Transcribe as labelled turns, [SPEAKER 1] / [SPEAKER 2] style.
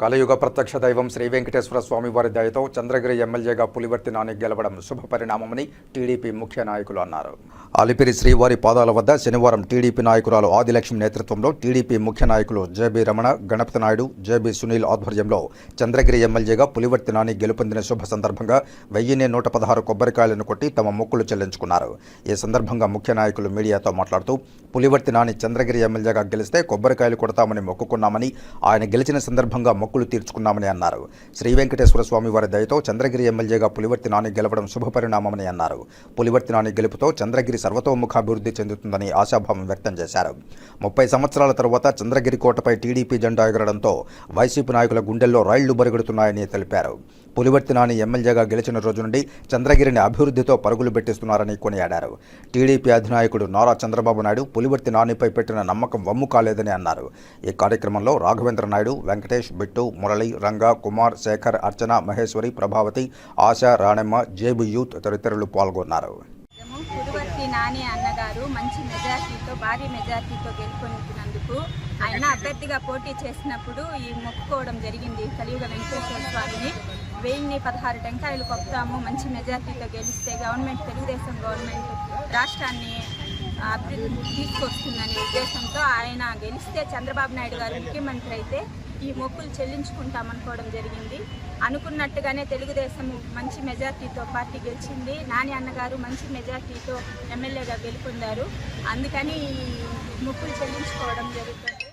[SPEAKER 1] కలయుగ ప్రత్యక్ష దైవం శ్రీ వెంకటేశ్వర స్వామి వారి దయతో చంద్రగిరి ఎమ్మెల్యేగా పులివర్తి నాని గెలవడం శుభ పరిణామమని టీడీపీ ముఖ్య నాయకులు అన్నారు. అలిపిరి శ్రీవారి పాదాల వద్ద శనివారం టీడీపీ నాయకురాలు ఆదిలక్ష్మి నేతృత్వంలో టీడీపీ ముఖ్య నాయకులు J B Ramana Ganapathi Naidu J B Sunil ఆధ్వర్యంలో చంద్రగిరి ఎమ్మెల్యేగా పులివర్తి నాని గెలుపొందిన శుభ సందర్భంగా వెయ్యిన్ని నూట పదహారు కొబ్బరికాయలను కొట్టి తమ మొక్కులు చెల్లించుకున్నారు. ఈ సందర్భంగా ముఖ్య నాయకులు మీడియాతో మాట్లాడుతూ పులివర్తి నాని చంద్రగిరి ఎమ్మెల్యేగా గెలిస్తే కొబ్బరికాయలు కొడతామని మొక్కుకున్నామని ఆయన గెలిచిన సందర్భంగా మొక్కులు తీర్చుకున్నామని అన్నారు. శ్రీ వెంకటేశ్వర స్వామి వారి దయతో చంద్రగిరి ఎమ్మెల్యేగా పులివర్తి నాని గెలవడం శుభపరిణామమని అన్నారు. పులివర్తి నాని గెలుపుతో చంద్రగిరి సర్వతోముఖాభివృద్ధి చెందుతుందని ఆశాభావం వ్యక్తం చేశారు. ముప్పై సంవత్సరాల తరువాత చంద్రగిరి కోటపై టీడీపీ జెండా ఎగరడంతో వైసీపీ నాయకుల గుండెల్లో రైళ్ళు బరుగుడుతున్నాయని తెలిపారు. పులివర్తి నాని ఎమ్మెల్యేగా గెలిచిన రోజు నుండి చంద్రగిరిని అభివృద్ధితో పరుగులు పెట్టిస్తున్నారని కొనియాడారు. టీడీపీ అధినాయకుడు నారా చంద్రబాబు నాయుడు పులివర్తి నానిపై పెట్టిన నమ్మకం వమ్ము కాలేదని అన్నారు. ఈ కార్యక్రమంలో రాఘవేంద్ర నాయుడు వెంకటేష్ బిట్టు మురళి రంగా కుమార్ శేఖర్ అర్చన మహేశ్వరి ప్రభావతి ఆశ రాణెమ్మ జేబు యూత్ తదితరులు పాల్గొన్నారు.
[SPEAKER 2] నాని అన్నగారు మంచి మెజార్టీతో భారీ మెజార్టీతో గెలుపొందినందుకు ఆయన అభ్యర్థిగా పోటీ చేసినప్పుడు ఈ మొక్కుకోవడం జరిగింది. కలియుగ వెంకటేశ్వర స్వామిని. వెయ్యిన్ని పదహారు టెంకాయలు కొప్తాము మంచి మెజార్టీతో గెలిస్తే గవర్నమెంట్ తెలుగుదేశం గవర్నమెంట్ రాష్ట్రాన్ని అభివృద్ధి తీసుకొస్తుందనే ఉద్దేశంతో ఆయన గెలిస్తే చంద్రబాబు నాయుడు గారు ముఖ్యమంత్రి అయితే ఈ మొక్కులు చెల్లించుకుంటామనుకోవడం జరిగింది. అనుకున్నట్టుగానే తెలుగుదేశం మంచి మెజార్టీతో పార్టీ గెలిచింది. నాని అన్నగారు మంచి మెజార్టీతో ఎమ్మెల్యేగా గెలుపొందారు. అందుకని ఈ మొక్కులు చెల్లించుకోవడం జరుగుతుంది.